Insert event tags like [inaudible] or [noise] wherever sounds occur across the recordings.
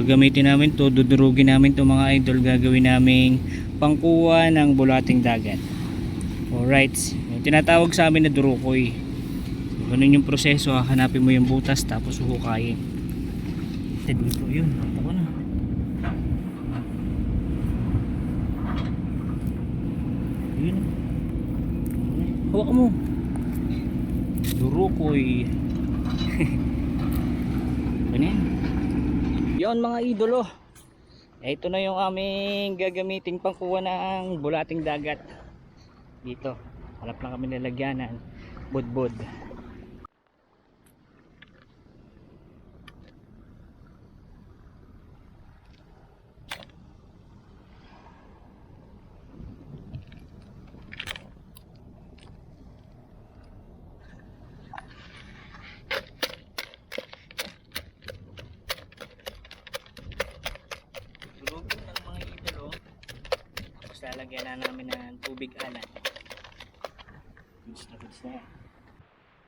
gagamitin namin to, dudurugin namin to mga idol, gagawin namin pangkuha ng bulating dagat. Alright, yung tinatawag sa amin na durukoy. So, ganun yung proseso, hanapin mo yung butas tapos huhukayin. Ito dito yun, ako na. Yun. Hawak mo. Durukoy. [laughs] Ganyan. Yon mga idolo. Ito na yung aming gagamiting pangkuha ng bulating dagat. Dito. Hanap lang kami nilagyanan. Budbud. Lalagyan na namin ng tubig alat. Goods na goods na.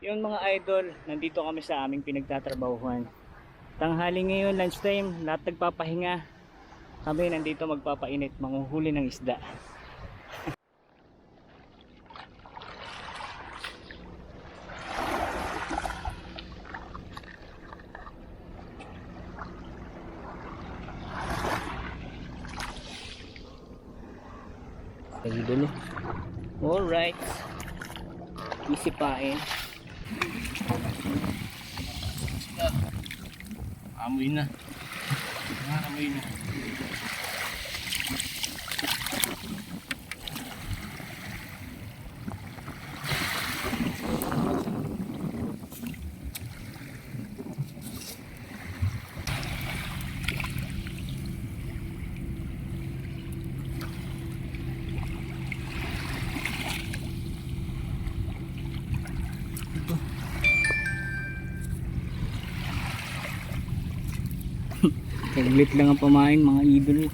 Yun mga idol, nandito kami sa aming pinagtatrabahuhan. Tanghali ngayon, lunchtime, lahat nagpapahinga. Kami nandito magpapainit, manguhuli ng isda. Idolo. Alright. Isipain. Amoy na. Ah, amoy na. Saglit lang ang pamain mga idol.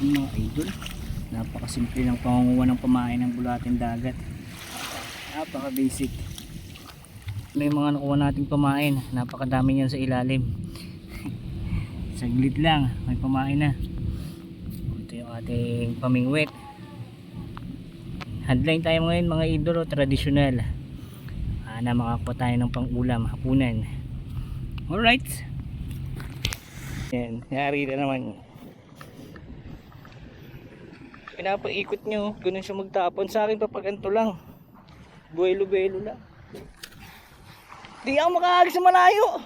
Yung mga idol, napakasimple ng pangunguha ng pamain ng bulating dagat. Napaka basic. May mga nakuha nating pamain, napakadami niyan sa ilalim. [laughs] Saglit lang, may pamain na. Ito yung ating pamingwit. Headline tayo ngayon mga idolo, tradisyonal. Ah, na makakuha tayo ng pang-ulam, hapunan. Alright. Yan, yari na naman. Pinapaikot nyo, ganun siya magtapon. Sa akin papaganto lang. Buwelo-buwelo lang. Di ako makahagi sa malayo.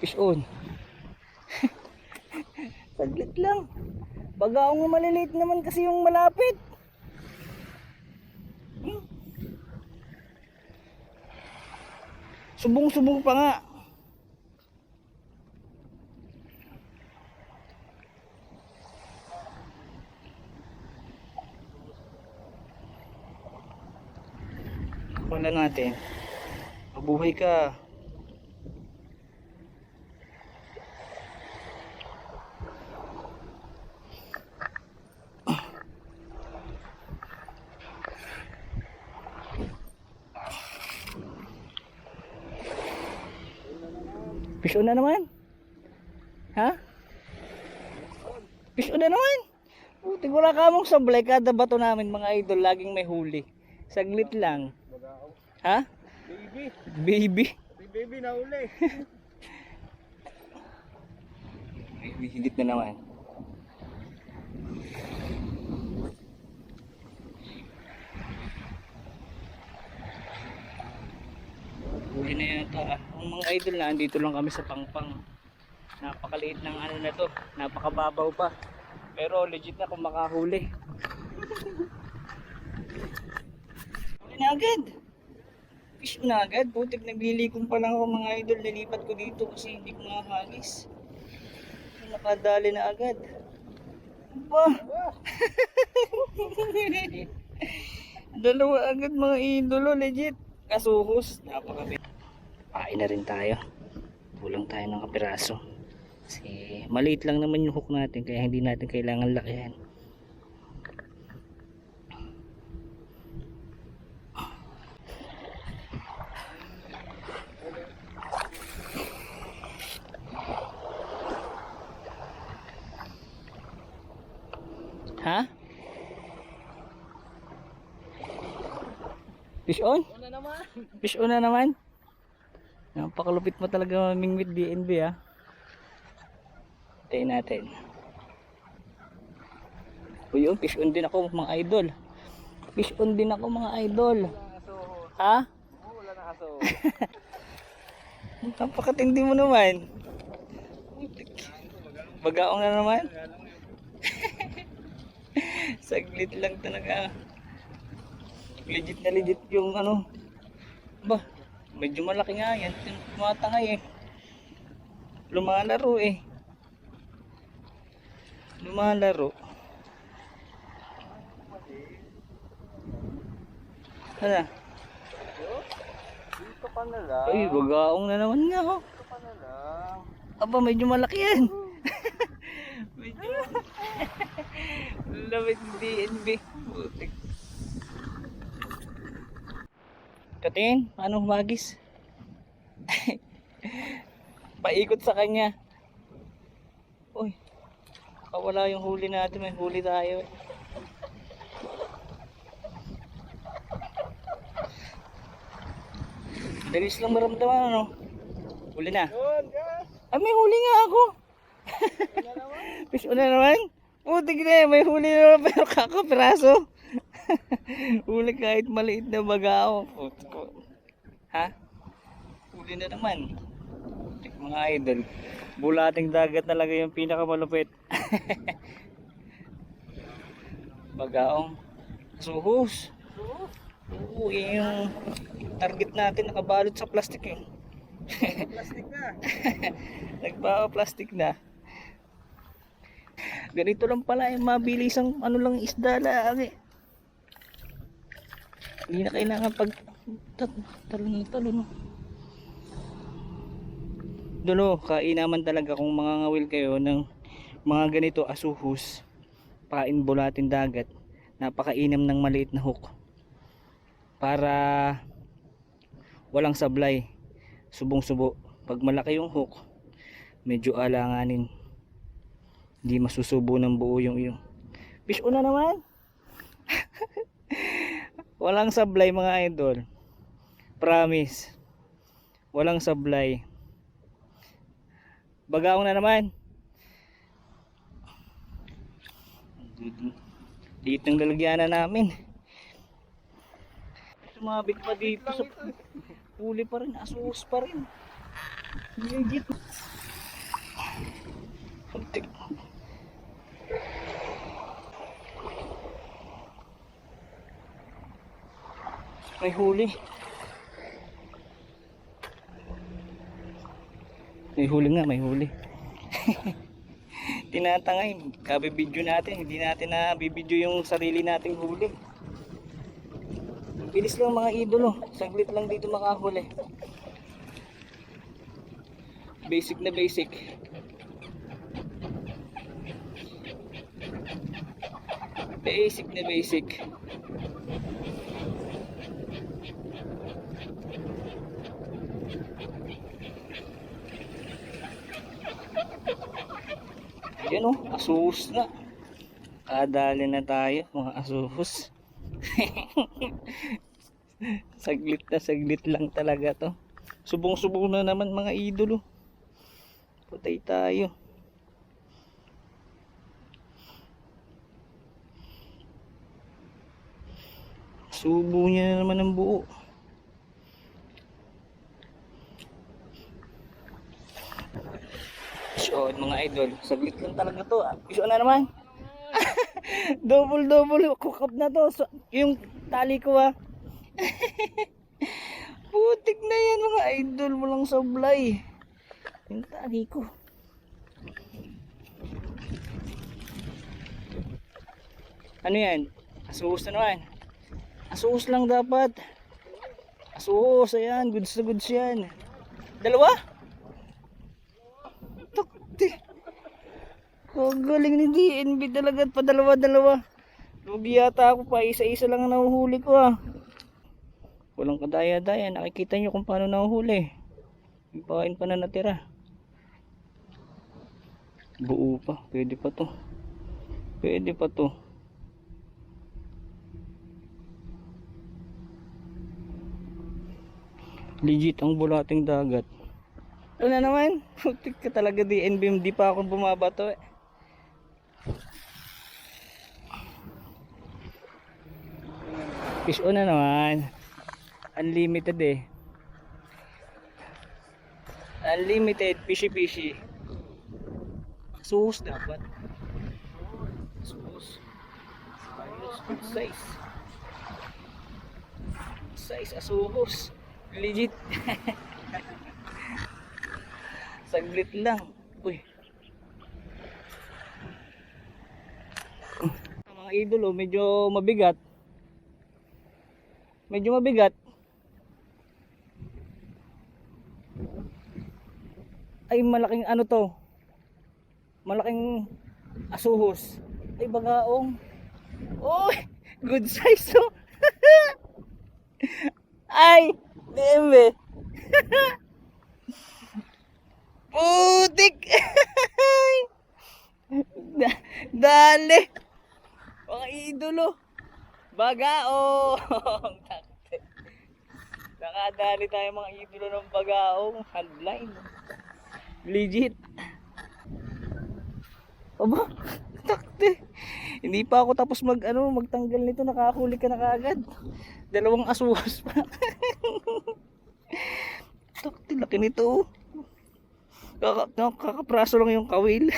Fish on. [laughs] Saglit lang. Baga ako maliliit naman kasi yung malapit. Subong-subong pa nga. Wala natin. Mabuhay ka. Fish on na naman. Ha? On na naman. Buti wala ka mong sablay kada bato namin mga idol laging may huli. Saglit lang. Ha? Baby, Baby. baby na uli. May higit na naman. Huli na yata. ah. Ang mga idol na andito lang kami sa pangpang. Napakaliit ng ano na to. Napakababaw pa. Pero legit na kung makahuli. Huli na agad. Fish na agad. Putik naglilikom pa lang ako mga idol. Nilipat ko dito kasi hindi ko makahagis. Nakadali na agad. Ba? [laughs] Dalawa agad mga idolo, legit. Kasuhos. Napakabit. Pain na rin tayo. Kulang tayo ng kapiraso. Kasi maliit lang naman yung hook natin kaya hindi natin kailangan lakihan. Ha? Fish on? Fish on na naman. Napakalupit mo talaga maming with DNB ah. Tayo natin. O yun, fish on din ako mga idol. Fish on din ako mga idol. Ha? Wala na aso. Napakatindi mo naman. Bagaong na naman. [laughs] Saglit lang talaga. Legit na legit yung ano. Ba, medyo malaki nga yan. Tumatangay eh. Lumalaro eh. Lumalaro. Ano? Dito ka na lang. Ay, bagaong na naman nga oh. Dito ka na lang. Aba, medyo malaki yan. [laughs] medyo Lamit ng DNB. Butik. Katingin, paano humagis? [laughs] Paikot sa kanya. Uy, wala yung huli natin. May huli tayo. eh. Dalis lang maramdaman ano. Huli na. Ah, may huli nga ako. [laughs] Naman? Fish on na naman. Na eh, may huli na naman pero kakapiraso. [laughs] huli kahit maliit na bagao. Ha? Huli na naman. Mga idol. Bulating dagat talaga yung pinakamalupit. Bagaong. Suhus. Oo, yun yung target natin nakabalot sa plastic eh. Plastic na. [laughs] Nagbawa plastic na. Ganito lang pala yung mabilis ang ano lang isda lang eh. Hindi na kailangan pag ta- talon talon. Dulo, kainaman talaga kung mga ngawil kayo ng mga ganito asuhus, pain bulatin dagat, napakainam ng maliit na hook para walang sablay subong-subo. Pag malaki yung hook, medyo alanganin. Hindi masusubo ng buo yung iyo. Fish on na naman. [laughs] Walang sablay mga idol. Promise. Walang sablay. Bagaong na naman. Dito ang lalagyanan namin. Sumabit pa dito sa huli pa rin, asus pa rin. Legit. Kuntik. May huli. May huli nga, may huli. [laughs] Tinatangay, kabibidyo natin, hindi natin na bibidyo yung sarili nating huli. Bilis lang mga idolo. Saglit lang dito makahuli. Basic na basic. Basic na basic. Yan oh, asus na. Kadali na tayo mga asus. [laughs] saglit na saglit lang talaga to subong subong na naman mga idolo patay tayo subo niya na naman ang buo mga idol saglit lang talaga to. Ah. iso na naman. Double double cook up na to. So, yung tali ko ah. [laughs] Putik na yan mga idol. Walang sablay. Yung tali ko. Ano yan? Asuhos na naman. Asuhos lang dapat. Asuhos ayan. Goods na goods yan. Dalawa? takti galing ni DNB talaga at padalawa-dalawa. Lugi yata ako pa, isa-isa lang ang nahuhuli ko ah. Walang kadaya-daya, nakikita nyo kung paano nahuhuli. May pa na natira. Buo pa, pwede pa to. Pwede pa to. Legit ang bulating dagat. Ano na naman? [laughs] Putik ka talaga DNB, hindi pa ako bumabato eh. Fish on na naman. Unlimited eh. Unlimited fishy fishy. Sus dapat. Sus. Ayos, good size. Size asuhos. Legit. [laughs] Saglit lang. Uy. Mga idolo, medyo mabigat. Medyo mabigat. Ay malaking ano to. Malaking asuhos. Ay bagaong. Uy, good size to. [laughs] Ay, DMB. [laughs] Putik! [laughs] Da- Dali! Mga idolo! Bagaong! [laughs] Nakadali tayo mga idolo ng bagaong. Handline. Legit. Aba, takte. Hindi pa ako tapos mag ano, magtanggal nito, nakahuli ka na kaagad. Dalawang asuwas pa. [laughs] takte, laki nito. oh. Kaka, kakapraso lang yung kawil. [laughs]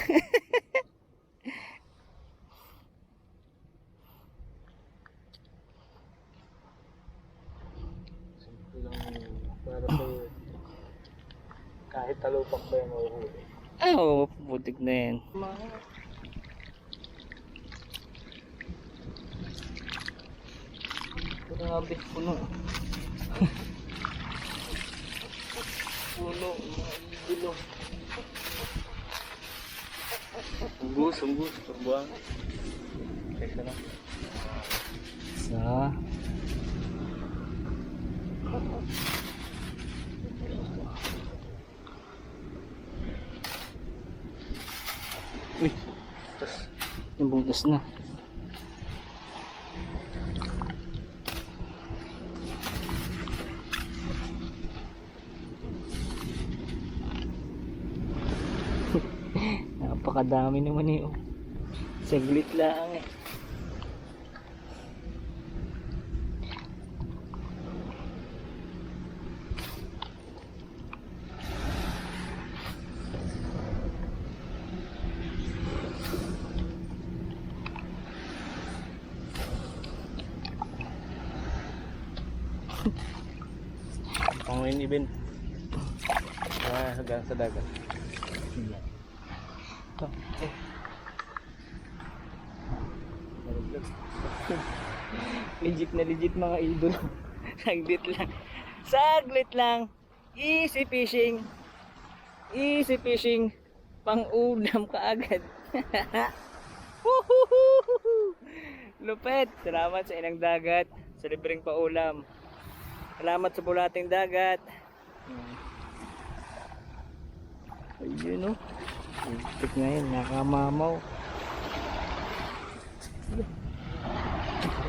Para sa kahit talupak ba yung mahuhuli. Ah, oo, na yan. Grabe, puno. puno, mga idolo. Sungus, sungus, turbuang. Teka lang. Sa bungkas na. [laughs] Napakadami naman eh. oh. Saglit lang eh. Pang main event. Ah, hanggang sa dagat. Eh. legit na legit mga idol. [laughs] Saglit lang. Saglit lang. Easy fishing. Easy fishing. Pang ulam kaagad. [laughs] Lupet. Salamat sa inang dagat. Sa libreng paulam. Salamat sa bulating dagat. Ayun o. Tik na yun. Nakamamaw.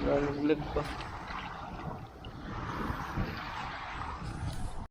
Nalaglag pa.